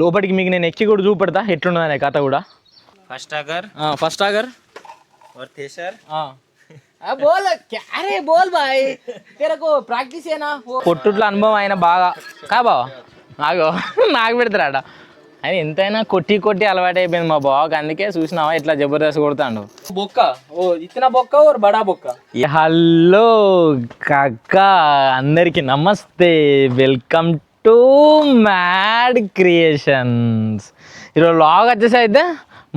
లోపలికి మీకు నేను ఎక్కి కూడా చూపెడతా. ఎట్లున్నదనే కథ కూడా. ఫస్ట్ ఆగర్ ఫస్ట్ ఆగర్ బోల్ అరే బోల్ బాయ్. తెరకు ప్రాక్టీస్ ఏనా? కొట్టుట్ల అనుభవం అయినా బాగా. కా బావా నాకు నాకు పెడతారాడ అని ఎంతైనా కొట్టి కొట్టి అలవాటైపోయింది మా బావకి. అందుకే చూసినావా ఇట్లా జబర్దస్త్ కొడతాడు. బొక్క ఓ ఇచ్చిన బొక్క ఓ బడా బొక్క. హలో కక్క అందరికి నమస్తే. Welcome to mad creations. ఈరోజు లాగ్ వచ్చేసి అయితే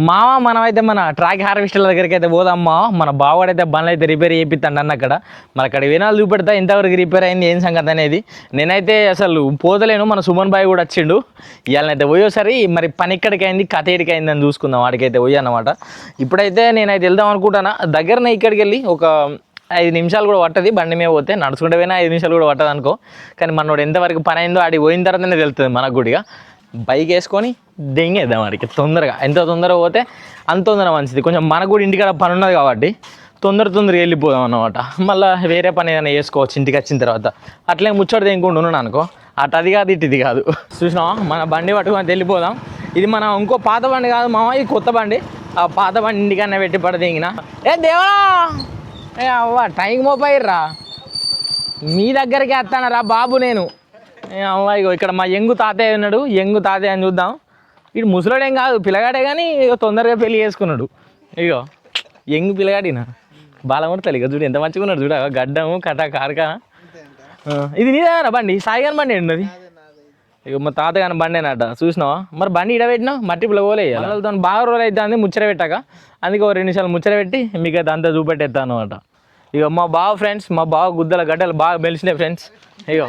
మామ మనమైతే మన ట్రాక్ హార్వెస్టర్ల దగ్గరికి అయితే పోదామా మన బావాడైతే బండ్లు అయితే రిపేర్ చేపిస్తాడు అన్న అక్కడ. మరి అక్కడ వినాలు చూపెడతా ఇంతవరకు రిపేర్ అయింది ఏం సంగతి అనేది. నేనైతే అసలు పోతలేను మన సుమన్ బాయ్ కూడా వచ్చిండు. ఇవాళనైతే పోయేసరి మరి పని ఎక్కడికైంది కథ ఎక్కడికి అయింది అని చూసుకుందాం వాడికైతే పోయి అన్నమాట. ఇప్పుడైతే నేనైతే వెళ్దాం అనుకుంటానా. దగ్గరనే ఇక్కడికి వెళ్ళి ఒక ఐదు నిమిషాలు కూడా పట్టది బండి మీద పోతే నడుచుకుంటే పోయినా ఐదు నిమిషాలు కూడా పట్టదు అనుకో. కానీ మనోడు ఎంతవరకు పని అయిందో ఆడికి పోయిన తర్వాతనే తెలుస్తుంది మనకు కూడా బైక్ వేసుకొని దెంగేద్దాం వాడికి తొందరగా. ఎంత తొందరగా పోతే అంత తొందర మంచిది. కొంచెం మనకు కూడా ఇంటికాడ పని ఉన్నది కాబట్టి తొందర తొందరగా వెళ్ళిపోదాం అన్నమాట. మళ్ళీ వేరే పని ఏదైనా చేసుకోవచ్చు ఇంటికి వచ్చిన తర్వాత. అట్లే ముచ్చట దేనికుండా ఉన్నాను అనుకో. అటు అది కాదు ఇటు ఇది కాదు. చూసినావా? మన బండి పట్టుకొని వెళ్ళిపోదాం. ఇది మన ఇంకో పాత బండి కాదు మామ ఇది కొత్త బండి. ఆ పాత బండి ఇంటికన్నా పెట్టి పడ ఏ దేవా! అవ్వ టైం మోపోయిర్రా మీ దగ్గరికి వస్తానరా బాబు నేను. ఏ అవ్వ ఇగో ఇక్కడ మా ఎంగు తాతయ్య ఉన్నాడు. ఎంగు తాతయ్య అని చూద్దాం. ఇటు ముసలోడేం కాదు పిల్లగాడే కానీ ఇగో తొందరగా పెళ్ళి చేసుకున్నాడు. ఇగో ఎంగు పిల్లగాడినా? బాలమూర్తలు ఇక చూడు ఎంత మంచిగా ఉన్నాడు చూడ. గడ్డము కట కారక. ఇది నీదేనా బండి? సాయిగాని బండి ఉన్నది ఇక మా తాతగాని బండి అనట చూసినావా? మరి బండి ఇడ పెట్టినావు? మట్టి పిల్ల పోలే వాళ్ళతో బాగా రోజులు అవుతుంది ముచ్చట పెట్టాక. అందుకే ఒక రెండు నిమిషాలు ముచ్చట పెట్టి మీకు అది అంతా చూపెట్టేస్తాను అనమాట ఇక మా బావ ఫ్రెండ్స్ మా బావ గుద్దల గడ్డలు బాగా మెలిసినాయి ఫ్రెండ్స్. ఇగో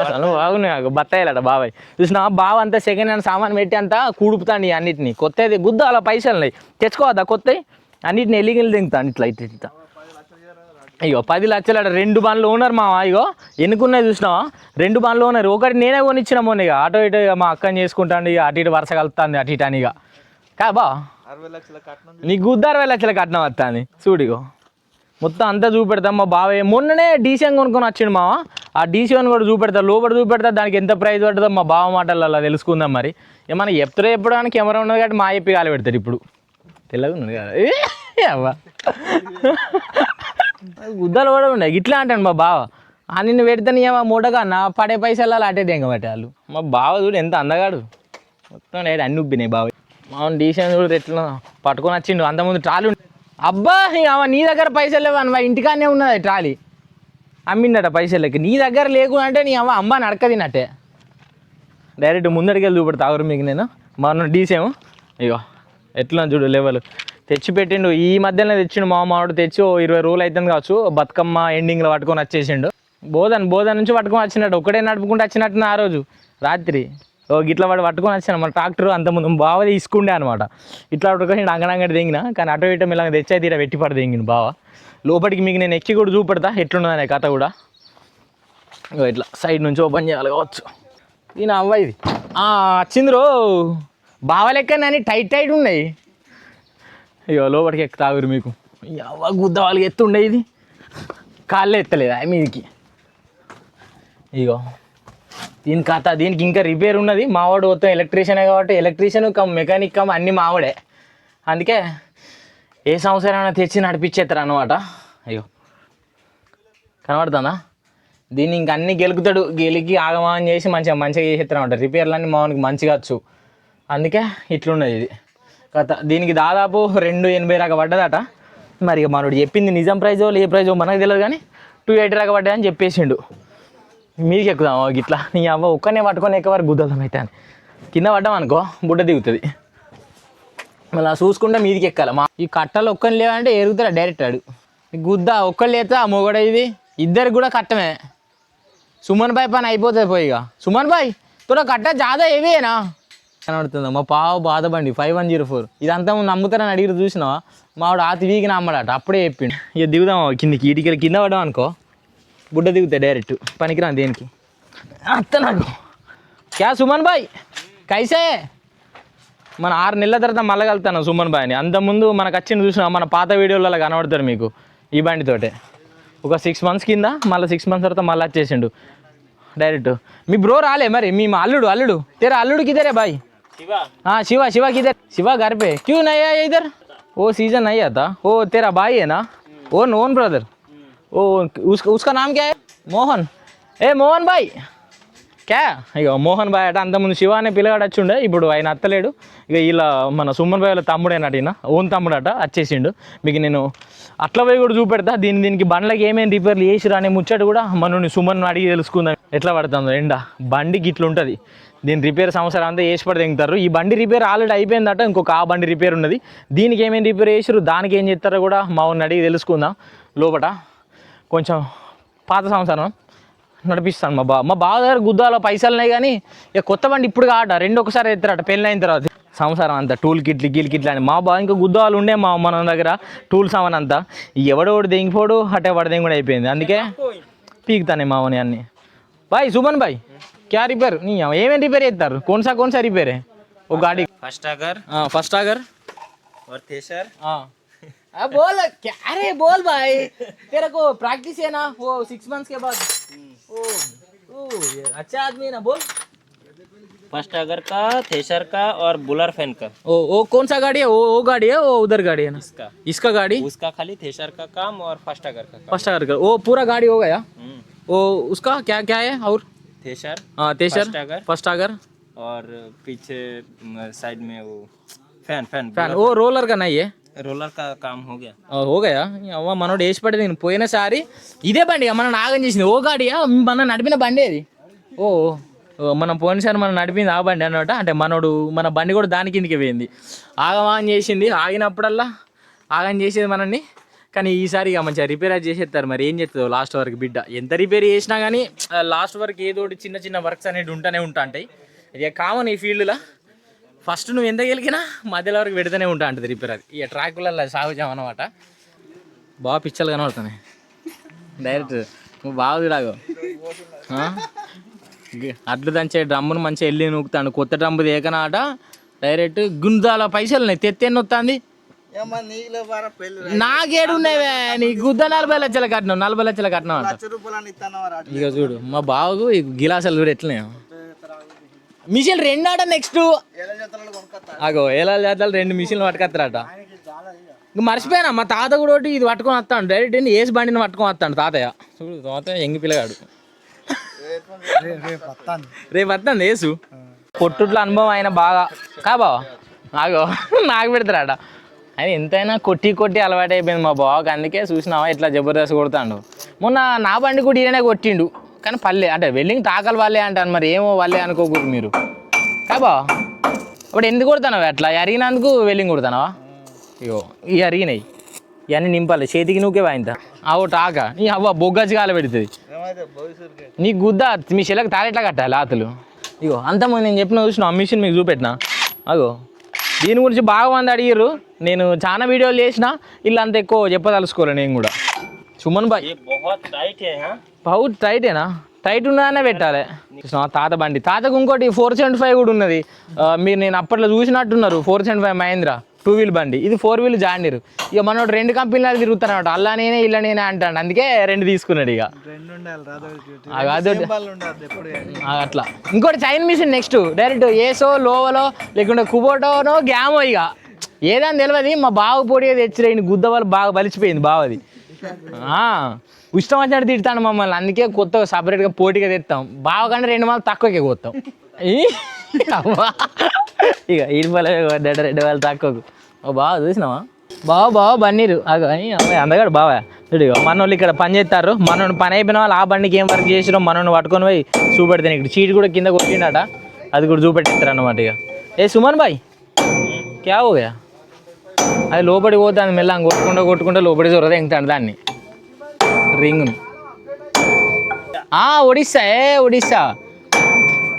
అసలు బాగున్నాయి బత్తాయిలట బాబాయ్. చూసినా బావ అంతా సెకండ్ హ్యాండ్ సామాన్ పెట్టి అంతా కూడుపుతాండి ఈ అన్నిటిని. కొత్తది గుద్ద అలా పైసలు ఉన్నాయి. తెచ్చుకోవద్దా కొత్తవి అన్నిటిని ఎలిగిలు దింగుతాను ఇట్లా ఇట్లా ఇట్లా. అయ్యో పది లక్షలు అక్కడ రెండు బండ్లు ఓనర్ మా ఇగో ఎన్నుకున్నాయి చూసినావా? రెండు బండ్లు ఓనర్ ఒకటి నేనే కొనిచ్చిన మొన్న ఇక అటు ఇటు మా అక్కని చేసుకుంటాను ఇక అటు ఇటు వరుస కలుపుతాంది అటు ఇటు అని ఇక కా బా? నీ గుద్ద అరవై లక్షల కట్నం వస్తుంది చూడిగో మొత్తం అంతా చూపెడతాం మా బావయ్య మొన్ననే డీసీఎం కొనుక్కొని వచ్చిండు మావ? ఆ డీసీఎం కూడా చూపెడతా లోపల చూపెడతా దానికి ఎంత ప్రైస్ పడుతుందో మా బావ మాటలు అలా తెలుసుకుందాం మరి. ఏమన్నా చెప్తారో చెప్పడానికి కెమెరా ఉన్నది కాబట్టి మా చెప్పి కాలు పెడతాడు ఇప్పుడు. తెల్లగా ఉన్నది కదా. అవ్వ. గుద్దలు కూడా ఉండే. ఇట్లా అంటాను మా బావ. ఆ నిన్ను పెడితే ఏమో మూటగా నా పడే పైసలు అలా అటే దెంగ పెట్టాలి మా బావ చూడు ఎంత అందగాడు. మొత్తం నేను అన్ని ఉబ్బినాయి బావ. మా డీసెంట్ చూడు ఎట్లా పట్టుకొని వచ్చిండు. అంతకుముందు ట్రాలీ ఉండే. అబ్బా అమ్మ నీ దగ్గర పైసలు లేవు అన్న. ఇంటికానే ఉన్నది ట్రాలీ. అమ్మిండట పైసలకి. నీ దగ్గర లేకుండా అంటే నీ అమ్మ అమ్మ నడక తినట్టే డైరెక్ట్ ముందడికి వెళ్ళి చూపెడతా ఆగురు మీకు నేను. మన డీసేము ఇగో ఎట్లా చూడు లెవెల్ తెచ్చి పెట్టిండు ఈ మధ్యలో తెచ్చిండు మా మావాడు. తెచ్చి ఓ ఇరవై రోజులు అవుతుంది కావచ్చు. బతుకమ్మ ఎండింగ్లో పట్టుకొని వచ్చేసిండు. బోధన్ బోధన్ నుంచి పట్టుకొని వచ్చినట్టు. ఒకటే నడుపుకుంటూ వచ్చినట్టు ఆ రోజు. రాత్రి. ఓ గిట్ల వాడు పట్టుకొని వచ్చాను మన ట్రాక్టర్ అంతకుముందు బావ తీసుకుండే అనమాట ఇట్లా పట్టుకొని అంగనంగడి దిగిన కానీ అటు ఇటు ఇలా తెచ్చే తీర వెట్టి పడి బావా. బావ లోపలికి మీకు నేను ఎక్కి కూడా చూపెడతా. ఎట్లున్నదనే కథ కూడా. ఇట్లా సైడ్ నుంచి ఓపెన్ చేయాలి కావచ్చు. దీని అవ్వ ఇది. వచ్చింది రో. బావ లెక్కనని టైట్ టైట్ ఉన్నాయి. ఇక లోపలికి ఎక్కు తాగురు మీకు. ఈ గుద్ద వాళ్ళకి ఎత్తుండే ఇది. కాళ్ళే ఎత్తలేదు ఆ మీదికి? ఇగో దీని కథ దీనికి ఇంకా రిపేర్ ఉన్నది. మావాడు మొత్తం ఎలక్ట్రీషియనే కాబట్టి ఎలక్ట్రీషియన్ కమ్ మెకానిక్ కమ్ అన్నీ మావాడే అందుకే ఏ సంవత్సరం తెచ్చి నడిపించేస్తారు అనమాట అయ్యో కనబడుతుందా? దీన్ని ఇంక అన్ని గెలుకుతాడు గెలికి ఆగమాగం చేసి మంచిగా మంచిగా చేసేస్తారు అనమాట రిపేర్లన్నీ మామూలుగా మంచిగా వచ్చు. అందుకే ఇట్లున్నది ఇది. కథ. దీనికి దాదాపు రెండు ఎనభై రాక పడ్డదట. మరి ఇక మనోడు చెప్పింది నిజం ప్రైజో ఏ ప్రైజో మనకు తెలియదు కానీ టూ ఎయిటీ దాకా పడ్డాయని చెప్పేసిండు. మీదికి ఎక్కుదాం ఇట్లా గిట్లా. నీ అవ్వ ఒక్కనే పట్టుకొని ఎక్కవారు గుద్దలం అయితే అని. కింద పడ్డాం అనుకో బుడ్డ దిగుతుంది. మళ్ళీ చూసుకుంటే మీదికి ఎక్కాలి. మా ఈ కట్టలు ఒక్కని లేవంటే ఎరుగుతాడు డైరెక్ట్ ఆడు. ఈ గుద్ద ఒక్కరు లేతా మొగడ ఇది. ఇద్దరికి కూడా కట్టమే. సుమన్ బాయ్ పని అయిపోతుంది పోయి ఇక. సుమన్ బాయ్ తురా కట్ట జాదా ఏవేనా కనబడుతుంది? మా పావు బాధపండి ఫైవ్ వన్ జీరో ఫోర్ ఇదంతా నమ్ముతారని అడిగి చూసినావా? ఆవిడ ఆతి వీగి నమ్మడాట అప్పుడే చెప్పిండు. ఇక దిగుదాం కిందకి ఇటుకలు కింద పడ్డాం అనుకో. బుడ్డ దిగుతాయి డైరెక్ట్ పనికిరా దేనికి? అత్త నాకు. క్యా సుమన్ బాయ్? కైసే? మన ఆరు నెలల తర్వాత మళ్ళగలుగుతాను సుమన్ బాయ్ అని అంతకుముందు మనకు వచ్చిన చూసినా మన పాత వీడియోలలో కనబడతారు మీకు ఈ బండితోటే ఒక సిక్స్ మంత్స్ కింద మళ్ళీ సిక్స్ మంత్స్ తర్వాత మళ్ళీ వచ్చేసిండు. డైరెక్ట్ మీ బ్రో రాలే మరి. మీ మా అల్లుడు అల్లుడు. తెరా అల్లుడికి తెరే బాయ్. हाँ शिवा शिवा किधर शिवा घर पे क्यों नहीं आया इधर वो सीजन नहीं आता वो तेरा भाई है ना ओन ओन ब्रदर ओ उसका उसका नाम क्या है मोहन ఏ మోహన్ బాయ్ క్యా ఇక మోహన్ బాయ్ అట అంతకుముందు శివ అనే పిల్లగాడు వచ్చి ఉండే ఇప్పుడు ఆయన అత్తలేడు ఇక ఇలా మన సుమన్ బాయ్ వాళ్ళ తమ్ముడేనట ఈయన ఓన్ తమ్ముడు అట వచ్చేసిండు మీకు నేను అట్లా పోయి కూడా చూపెడతా దీని దీనికి బండ్లకి ఏమేమి రిపేర్లు చేసిరా అనే ముచ్చట కూడా మనని సుమన్ అడిగి తెలుసుకుందాం ఎట్లా పడుతుందో ఎండ బండికి ఇట్లా ఉంటుంది దీని రిపేర్ సంవత్సరం అంతా వేసి పడి దిగుతారు ఈ బండి రిపేర్ ఆల్రెడీ అయిపోయిందట ఇంకొక ఆ బండి రిపేర్ ఉన్నది. దీనికి ఏమేమి రిపేర్ చేసారు దానికి ఏం చేస్తారో కూడా మా ఊరిని అడిగి తెలుసుకుందాం. లోపట కొంచెం పాత సంవత్సరం నడిపిస్తాను మా బా మా బావ దగ్గర గుద్దాలో పైసలు ఉన్నాయి కానీ ఇక కొత్త బండి ఇప్పుడు కాట రెండు ఒకసారి ఎత్తారట పెళ్ళి అయిన తర్వాత. సంవత్సరం అంతా టూల్ కిట్లు గిల్ కిట్లు అని. మా బావ ఇంకా గుద్దాలు ఉండే మా మన దగ్గర టూల్ సామాన్ అంతా. ఈ ఎవడోడు దెంగిపోడు అట్టే వాడు కూడా అయిపోయింది. అందుకే పీకుతానే మావని అన్ని. బాయ్ సుమన్ బాయ్. क्या रिपेयर नहीं है ये रिपेयर है इधर कौन सा कौन सा रिपेयर है? वो गाड़ी। फ़र्स्ट आगर हाँ फ़र्स्ट आगर और थेसर हाँ। अब बोल क्या अरे बोल भाई। तेरे को प्रैक्टिस है ना वो सिक्स मंथ्स के बाद। hmm. ओ ओ ये अच्छा आदमी है ना बोल। फ़र्स्ट आगर का थेसर का और बुलर फ़ैन का। ओ ओ कौन सा गाड़ी है? वो वो गाड़ी है वो उधर गाड़ी है ना? इसका। इसका गाड़ी? उसका खाली थेसर का काम और फ़र्स्ट आगर का फ़र्स्ट आगर का। वो पूरा गाड़ी हो गया? Hmm. वो उसका क्या क्या है और? थ्रेशर हाँ तेसर First आगर। फर्स्ट आगर और पीछे साइड में वो फैन फैन फैन वो रोलर का नहीं है रोलर का काम हो गया ఆ, ఓగయా అవ్వ మనోడు వేసి పడి నేను పోయినసారి ఇదే బండి ఇక మనం నాగం చేసింది ఓ గాడియా మనం నడిపిన బండి అది ఓ ఓ, మనం పోయినసారి మనం నడిపింది ఆ బండి అన్నమాట అంటే మనోడు మన బండి కూడా దాని కిందకి పోయింది ఆగమాగం చేసింది ఆగినప్పుడల్లా ఆగం చేసేది మనల్ని కానీ ఈసారి ఇక మంచిగా రిపేర్ అది చేసేస్తారు మరి. ఏం చేస్తుందో లాస్ట్ వరకు బిడ్డ. ఎంత రిపేర్ చేసినా కానీ లాస్ట్ వరకు ఏదో చిన్న చిన్న వర్క్స్ అనేవి ఉంటూనే ఉంటా ఉంటాయి ఇది కామన్ ఈ ఫీల్డ్లో ఫస్ట్ నువ్వు ఎంత గెలికినా మధ్యలో వరకు పెడితేనే ఉంటా అంటది రిపేర్ అది. ఇక ట్రాకులలో సాగుచాం అనమాట బాగా పిచ్చలు కనబడుతున్నాయి. డైరెక్ట్ నువ్వు బాగా చూడాగు. అడ్లు దంచే డ్రమ్మును మంచిగా వెళ్ళి నూకుతాను కొత్త డ్రమ్ము దేకనాట డైరెక్ట్ గుందాల పైసలు ఉన్నాయి. తెత్తెన్ని వస్తుంది నాకేడు ఉన్నాయివే నీ గుద్ద నలభై లక్షల కట్టినావు నలభై లక్షల కట్టినావు అంట. ఇక చూడు మా బావకు ఈ గిలాసాలు చూడు ఎట్లనే. మిషన్ రెండు ఆట నెక్స్ట్ అగో ఎలా చేతాలు రెండు మిషన్లు పట్టుకొస్తారట ఇంక. మర్చిపోయినా? మా తాత కూడా ఒకటి ఇది పట్టుకొని వస్తాడు. డైరెక్ట్ ఏంది? ఏసి బండిని పట్టుకొని వస్తాడు తాతయ్య. చూడు తాతయ్య ఎంగి పిల్లగాడు. రేపు వస్తాను ఏసు. కొట్టుట్ల అనుభవం ఆయన బాగా. కా బావా? ఆగో నాకు పెడతారట. ఆయన ఎంతైనా కొట్టి కొట్టి అలవాటు అయిపోయింది మా బావకి. అందుకే చూసినావా ఇట్లా జబర్దస్త్ కొడతాడు. మొన్న నా బండి కూడా ఈయననే కొట్టిండు. కానీ పల్లె అంటే వెల్లింగ్ తాకలు వాళ్ళే అంటాను మరి ఏమో వాళ్ళే అనుకోకూడదు మీరు. కా బావా ఇప్పుడు ఎందుకు కొడతానవి అట్లా? అరిగినందుకు వెల్లింగ్ కొడతానవా ఇగో ఈ అరిగినాయి. ఇవన్నీ నింపాలి. చేతికి నూకే వాయింత అవు టాక నీ అవ్వ బొగ్గచ్చి కాల పెడుతుంది. నీ గుద్ద మీ చెల్లెకి తారెట్లా కట్టాలి ఆతులు? ఇగో అంతమంది నేను చెప్పిన చూసిన ఆ మిషన్ మీకు చూపెట్టిన? అగో. దీని గురించి బాగా మంది అడిగారు నేను చాలా వీడియోలు చేసిన ఇలా అంత ఎక్కువ చెప్పదలుచుకోలే నేను కూడా. సుమన్ బాయ్ బహుత్ టైటేనా టైట్ ఉన్నదానే పెట్టాలి. తాత బండి. తాతకు ఇంకోటి ఫోర్ సెవెంటీ ఫైవ్ కూడా ఉన్నది. మీరు నేను అప్పట్లో చూసినట్టున్నారు. Four seventy five Mahindra. Two wheel బండి. ఇది ఫోర్ వీల్ జాండీరు ఇక మనోడు రెండు కంపెనీలు తిరుగుతానమాట అల్లా నేనే ఇలా నేనే అంటాడు. అందుకే రెండు తీసుకున్నాడు ఇక. అదొకటి. అట్లా. ఇంకోటి చైన్ మిషన్ నెక్స్ట్. డైరెక్ట్ ఏసో లోవలో లేకుంటే కుబోటోనో గ్యామో ఇక. ఏదని తెలియదు మా బావ పొడిగా తెచ్చిరా గుద్ద వాళ్ళు బాగా బలిచిపోయింది బావది. ఇష్టం వచ్చినట్టు తిడతాను మమ్మల్ని. అందుకే కొత్తగా సపరేట్గా పోటీగా తెస్తాం బావ కంటే రెండు మాలు తక్కువకే అవ్వా. ఇక ఈడిపల్లె డెడ్ రెండు వేలు తక్కువకు. ఓ బావ చూసినావా? బావ బావ బన్నీరు. అని అందగాడు బావా. చూడు మనోళ్ళు ఇక్కడ పని చేస్తారు. మనోని పని అయిపోయిన వాళ్ళు ఆ బండికి ఏం వర్క్ చేసినా మనోని పట్టుకొని పోయి చూపెడితే ఇక్కడ చీటి కూడా కింద కొట్టిండట. అది కూడా చూపెట్టిస్తారు అన్నమాట ఇక. ఏ సుమన్ బాయ్? క్యా హో అది లోపలికి పోతుంది మెల్ల కొట్టుకుంటూ కొట్టుకుంటూ లోపలికి చొరద ఎంగుతాడు దాన్ని. రింగ్ను. ఒడిస్సా ఏ ఒడిస్సా?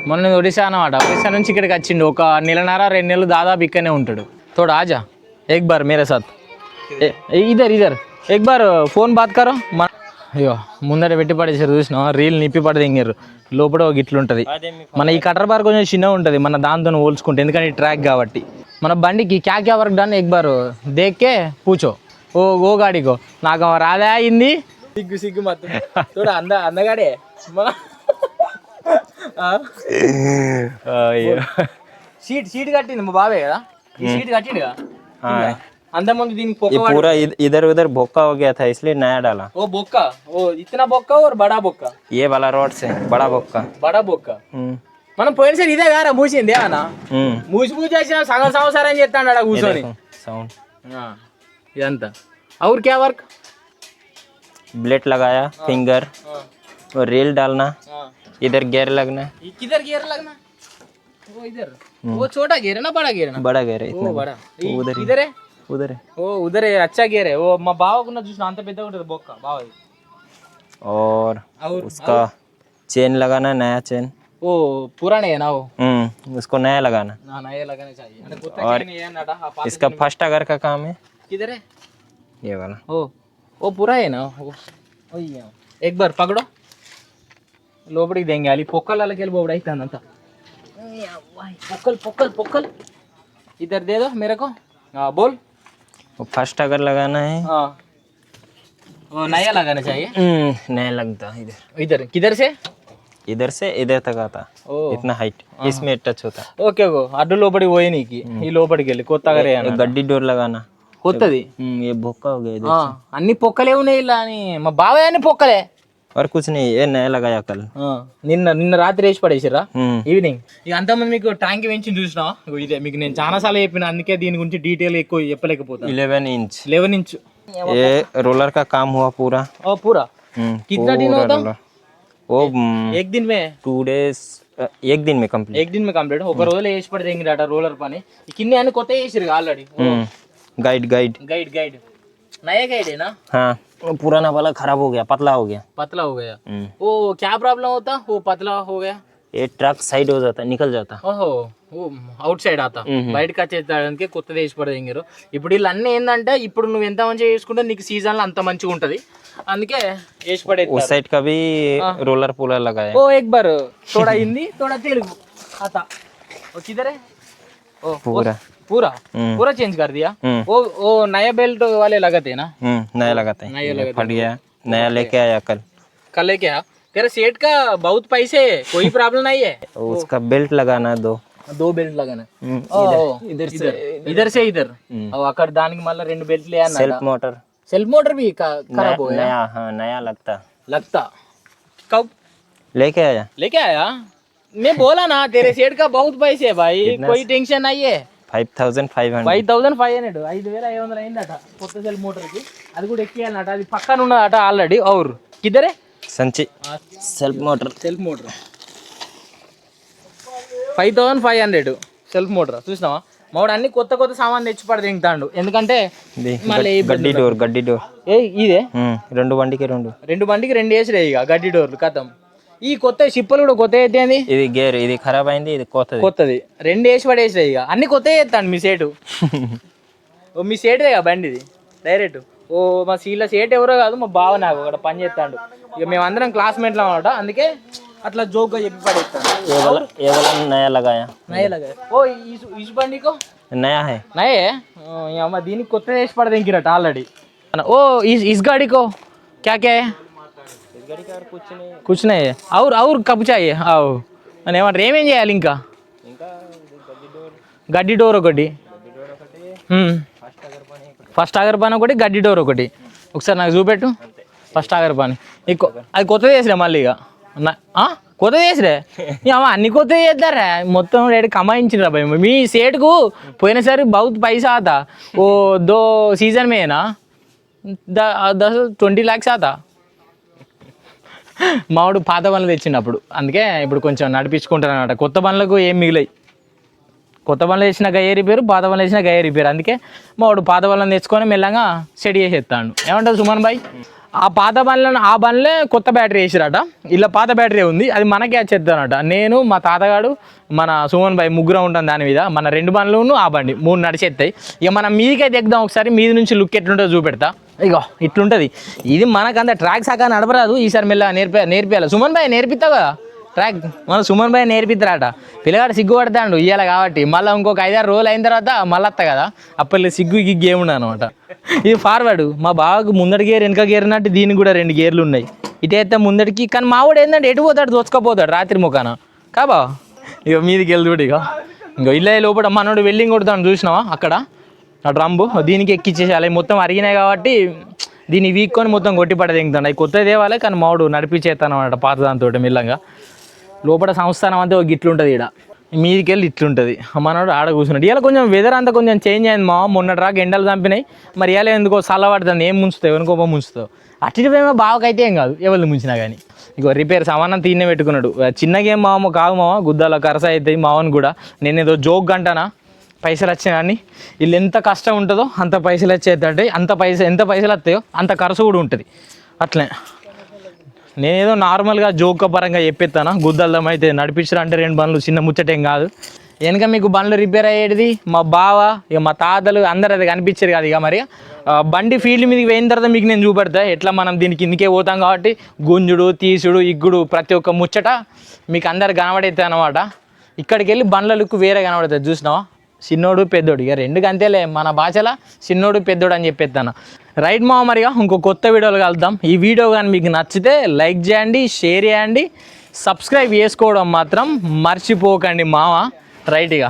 మొన్న ఒడిశా అనమాట ఒడిశా నుంచి ఇక్కడికి వచ్చిండు. ఒక నెలన్నర రెండు నెలలు దాదాపు ఇక్కడనే ఉంటాడు. తోడు ఆజా ఎక్ బార్ మీరే సాత్. ఇదర్ ఇదర్. ఎక్ బార్ ఫోన్ బాత్కారో మన అయ్యో ముందర పెట్టి పడేసారు చూసినా రీల్ నిప్పి పడదింగారు లోపల ఒక ఇట్లుంటుంది మన ఈ కటర్ బార్ కొంచెం చిన్నగా ఉంటుంది. మన దాంతో పోల్చుకుంటే ఎందుకంటే ట్రాక్ కాబట్టి. మన బండికి క్యా క్యా వర్క్ డన్ ఎక్ బార్ దేక్కే పూచో. ఓ ఓ గాడికో. నాకు రాదా అయింది. సిగ్గు సిగ్గు మొత్తం చూడ అంద అందగాడే. అయ్యో సీట్ సీట్ కట్టింది మా బావే కదా ఈ సీట్ కట్టిండుగా అంత ముందు దీనికి ये పొక్క వాడు- पूरा इध- इधर उधर भोक्का हो गया था इसलिए नया डाला ఓ బొక్క ఓ ఇతన బొక్క ఓ బడా బొక్క ये वाला रोड से बड़ा भोक्का బడా బొక్క हम्म మనం పోయినసారి ఇదే గారా మూసింది ఏమన్నా हम्म మూసి మూసి చేసిన సగం సంవత్సరం చేస్తాడు ఆడ ये కూర్చొని देखो साउंड ఆ, ఇదంతా और क्या वर्क ब्लेड लगाया फिंगर और रेल डालना इधर गेयर लगना। किधर गेयर लगना? वो इधर। वो छोटा गेयर है ना बड़ा गेयर है ना? बड़ा गेयर है इतना बड़ा। उधर इधर है? उधर है। वो उधर है अच्छा गेयर है। वो मैं बाव को ना जूस बोक का बाव और उसका चेन लगाना नया चेन। वो पुराने है ना वो? हम्म उसको नया लगाना। ना नया लगाना चाहिए। और इसका फ़र्स्ट अगर का काम है? किधर है? ये वाला। ओ वो पूरा है ना वो? एक बार पकड़ो। లోపలికి దెంగాలి పొక్కల వెళ్ళి పోవడం అవుతుందంతా పొక్కల్ పొక్కల్ పొక్కల్ इधर दे दो मेरे को हाँ बोल वो फर्स्ट अगर लगाना है हाँ वो नया लगाना चाहिए हम्म, नया लगता है इधर इधर किधर से इधर से इधर तक आता ఓ इतना हाइट इसमें टच होता ఓకే ఓ అడ్డు లోపలికి పోయి నీకు ఈ లోపలికి వెళ్ళి కొత్తగా రే ये అన్న गड्डी डोर लगाना కొత్తది हम्म, ये भोक्का हो गया इधर ఆ, అన్ని పొక్కలే ఉన్నాయి ఇలా అని మా బాబాయ్ అన్ని పొక్కలే और कुछ नहीं ये नया लगाया कल ఆ, నిన్న నిన్న రాత్రి వేసి పడేసిరా हम्म ఈవినింగ్ ఇక అంతమంది మీకు ట్యాంక్ పెంచి చూసినా ఇగో ఇదే మీకు నేను చాలా సార్లు చెప్పిన అందుకే దీని గురించి డీటెయిల్ ఎక్కువ చెప్పలేకపోతాను इलेवन इंच లెవెన్ ఇంచ్ ये रोलर का काम हुआ पूरा ఓ పూరా हम्म, कितना दिन पूरा होता? roller। वो ఏక్ దిన్ మే टू डेज एक दिन में कंप्लीट ఏక్ దిన్ మే కంప్లీట్ ఒక రోజులో వేసి పడితే ఇంగిరాట రోలర్ పని ఈ కింద అన్ని కొత్త వేసిరు already guide guide guide guide నయా గైడ్ है ना हाँ वो पुराना वाला खराब हो गया पतला हो गया पतला हो गया हम्म, वो क्या प्रॉब्लम होता वो पतला हो गया ये ट्रक साइड हो जाता निकल जाता ఓహో ఓ అవుట్ సైడ్ ఆత బయటకు వచ్చేదానికి కొత్తది వేసి పడేంగారు ఇప్పుడు వీళ్ళు అన్నీ ఏంటంటే ఇప్పుడు నువ్వు ఎంత మంచిగా చేసుకుంటే నీకు సీజన్లో అంత మంచిగా ఉంటుంది అందుకే వేసి పడే उस साइड का भी रोलर पूलर लगाया ओ एक बार थोड़ा हिंदी थोड़ा तेलुगु आता वो किधर है ओ पूरा पूरा हम्म। पूरा चेंज कर दिया हम्म वो वो नया बेल्ट वाले लगाते हैं ना हम्म नया लगाते हैं नया ये लगाते फट गया नया लेके आया कल कल है क्या तेरा सेट का बहुत पैसे है कोई प्रॉब्लम नहीं है उसका बेल्ट लगाना दो दो बेल्ट लगाना हम्म, ఓ, इधर इधर इधर से इधर ఓ, అక్కడ దానికి మళ్ళీ రెండు బెల్ట్లు అన్న सेल्फ मोटर सेल्फ मोटर भी का- खराब हो गया नया हाँ नया लगता लगता कब लेके आया लेके आया मैं बोला ना तेरे सेट का बहुत पैसे है भाई कोई टेंशन नहीं है Five thousand five hundred. Five thousand five hundred. ఐదు వేల ఐదు వందలు అయిందట. కొత్త సెల్ మోటార్కి. అది కూడా ఎక్కియాలన్నట అది పక్కన ఉన్నదట ఆల్రెడీ అవురు కిద్దరే? సంచి. Self motor. Self motor. Five thousand five hundred. Self motor. చూసినావా? మావాడు అన్ని కొత్త కొత్త సామాన్ తెచ్చి పడి తింటాడు. ఎందుకంటే మళ్ళీ గడ్డి డోర్ గడ్డి డోర్. ఏ ఇదే? రెండు బండికి రెండు. రెండు బండికి రెండు వేసిరే ఇక గడ్డి డోర్లు కథం. ఈ కొత్త షిప్పలు కూడా కొత్త అయితేంది ఇది గేర్ ఇది ఖరాబ్ అయింది ఇది కొత్తది. కొత్తది. రెండు వేసి పడేసాయి ఇక. అన్ని కొత్త చేస్తాను మీ సేటు. ఓ మీ సేటు ఇక బండి ఇది? డైరెక్ట్. ఓ మా సీల సేట్ ఎవరో కాదు మా బావ నాకు ఒక పని చేస్తాడు. ఇక మేము అందరం క్లాస్మేట్లు అనమాట అందుకే అట్లా జోక్గా చెప్పి పడేస్తాను ఓ ఇసు నయా నయే? అమ్మ దీనికి కొత్త వేసి పడదు ఇంకిరట ఆల్రెడీ. ఓ ఇస్ ఇస్ గాడికో. క్యాకే కూర్చున్నాయి? అవురు అవురు కప్పు చాయి అవు అని ఏమంటారు? ఏమేం చేయాలి ఇంకా? గడ్డి డోర్. ఒకటి. ఫస్ట్ అగర్బాన్ ఒకటి. గడ్డి డోర్ ఒకటి. ఒకసారి నాకు చూపెట్టు. ఫస్ట్ అగర్బాన్. అది కొత్తది చేసిరా మళ్ళీ ఇక? కొత్త చేసిరే? అమ్మ అన్ని కొత్త చేద్దారా మొత్తం రేటు కమాయించిన భయ. మీ సేటుకు పోయినసారి బౌత్ పైసా ఆతా. ఓ దో సీజన్ మేనా? దస్ ట్వంటీ ల్యాక్స్ ఆతా? మావాడు పాత బండ్లు తెచ్చినప్పుడు. అందుకే ఇప్పుడు కొంచెం నడిపించుకుంటారు అనమాట కొత్త బండ్లకు ఏం మిగిలాయి. కొత్త బండ్లు వేసిన గయ్య రిపేరు పాత బండ్లు వేసిన గయ్య రిపేరు. అందుకే మా వాడు పాత బండ్లను తెచ్చుకొని మెల్లగా సెట్ చేసేస్తాడు. ఏమంటారు సుమన్ భాయ్? ఆ పాత బండ్లను ఆ బండ్లే కొత్త బ్యాటరీ వేసిరట. ఇలా పాత బ్యాటరీ ఉంది అది మనకే వచ్చేద్దానట నేను మా తాతగాడు మన సుమన్ భాయ్ ముగ్గురం ఉంటాం దాని మీద. మన రెండు బండ్లు ఆ బండి. మూడు నడిచేస్తాయి ఇక మనం మీదికైతే ఎగ్దాం ఒకసారి. మీది నుంచి లుక్ ఎట్లుంటో చూపెడతా. ఇగో ఇట్లుంటుంది. ఇది మనకంత ట్రాక్ సాకా నడపరాదు. ఈసారి మెల్ల నేర్పి నేర్పియాలి. సుమన్ భాయ్ నేర్పిస్తావు కదా? ట్రాక్. మన సుమన్ భాయ్ నేర్పిస్తారట. పిల్లగాడు సిగ్గుపడతాడు ఇయ్యాలి కాబట్టి. మళ్ళీ ఇంకొక ఐదారు రోజులు అయిన తర్వాత మళ్ళీ వస్తా కదా? అప్పట్లో సిగ్గు గిగ్గు ఏముండదు అనమాట ఇది ఫార్వర్డ్ మా బావకు ముందడి గేర్ వెనక గేర్ అన్నట్టు దీనికి కూడా రెండు గేర్లు ఉన్నాయి. ఇటు అయితే ముందడికి కానీ మావాడు ఏంటంటే ఎటు పోతాడు దోచుకపోతాడు రాత్రి ముఖాన. కాబా? ఇక మీదికి వెళ్తుడు ఇక ఇంకో ఇల్లు లోపల మనోడు వెల్డింగ్ కొడతాను చూసినావా? అక్కడ? డ్రమ్ము దీనికి ఎక్కిచ్చేసేయాలి. మొత్తం అరిగినాయి కాబట్టి దీన్ని వీక్కొని మొత్తం కొట్టి పడేది ఇంకుతాడు అవి కొత్తది తేవాలి కానీ మావాడు నడిపించేస్తాను అనమాట పాత దాంతో మిల్లంగా. లోపల సంస్థానం అంతా ఒక ఇట్లుంటుంది ఇక్కడ మీదికి వెళ్ళి ఇట్లుంటుంది మనోడు ఆడ కూర్చున్నాడు. ఇలా కొంచెం వెదర్ అంతా కొంచెం చేంజ్ అయింది మా మొన్నటి రాక ఎండలు చంపినాయి. మరి ఇలా ఎందుకో చల్లబడుతుంది. ఏం ముంచుతావు? ఎవరికో ముంచుతావు? అటు ఇటు ఏమో బావకైతే ఏం కాదు. ఎవరిని ముంచినా కానీ ఇక రిపేర్ సామానం తీనే పెట్టుకున్నాడు. చిన్న గేమ్ మామ కాదు మామ గుద్దాల కరస అవుతాయి మావని కూడా. నేను ఏదో జోక్ అంటానా? పైసలు వచ్చినాయని వీళ్ళు ఎంత కష్టం ఉంటుందో అంత పైసలు వచ్చేదంటే అంత పైస ఎంత పైసలు వస్తాయో అంత ఖర్చు కూడా ఉంటుంది. అట్లే. నేనేదో నార్మల్గా జోక పరంగా చెప్పేస్తాను? గుద్దల్దం అయితే నడిపించరు అంటే రెండు బండ్లు చిన్న ముచ్చటేం కాదు. వెనక మీకు బండ్లు రిపేర్ అయ్యేది మా బావ ఇక మా తాతలు అందరు అది కనిపించారు కదా ఇక మరి. బండి ఫీల్డ్ మీదకి పోయిన తర్వాత మీకు నేను చూపెడతా. ఎట్లా మనం దీని కిందకే పోతాం కాబట్టి గుంజుడు తీసుడు ఇగ్గుడు ప్రతి ఒక్క ముచ్చట మీకు అందరు కనబడైతే అనమాట ఇక్కడికి వెళ్ళి బండ్ల లుక్ వేరే కనబడుతుంది చూసినావా? చిన్నోడు పెద్దోడు. ఇక రెండు గంతేలే మన భాషలో చిన్నోడు పెద్దోడు అని చెప్పేస్తాను రైట్ మా మరిగా ఇంకో కొత్త వీడియోలు కలుద్దాం. ఈ వీడియో కానీ మీకు నచ్చితే లైక్ చేయండి షేర్ చేయండి సబ్స్క్రైబ్ చేసుకోవడం మాత్రం మర్చిపోకండి మామ. రైట్ ఇక.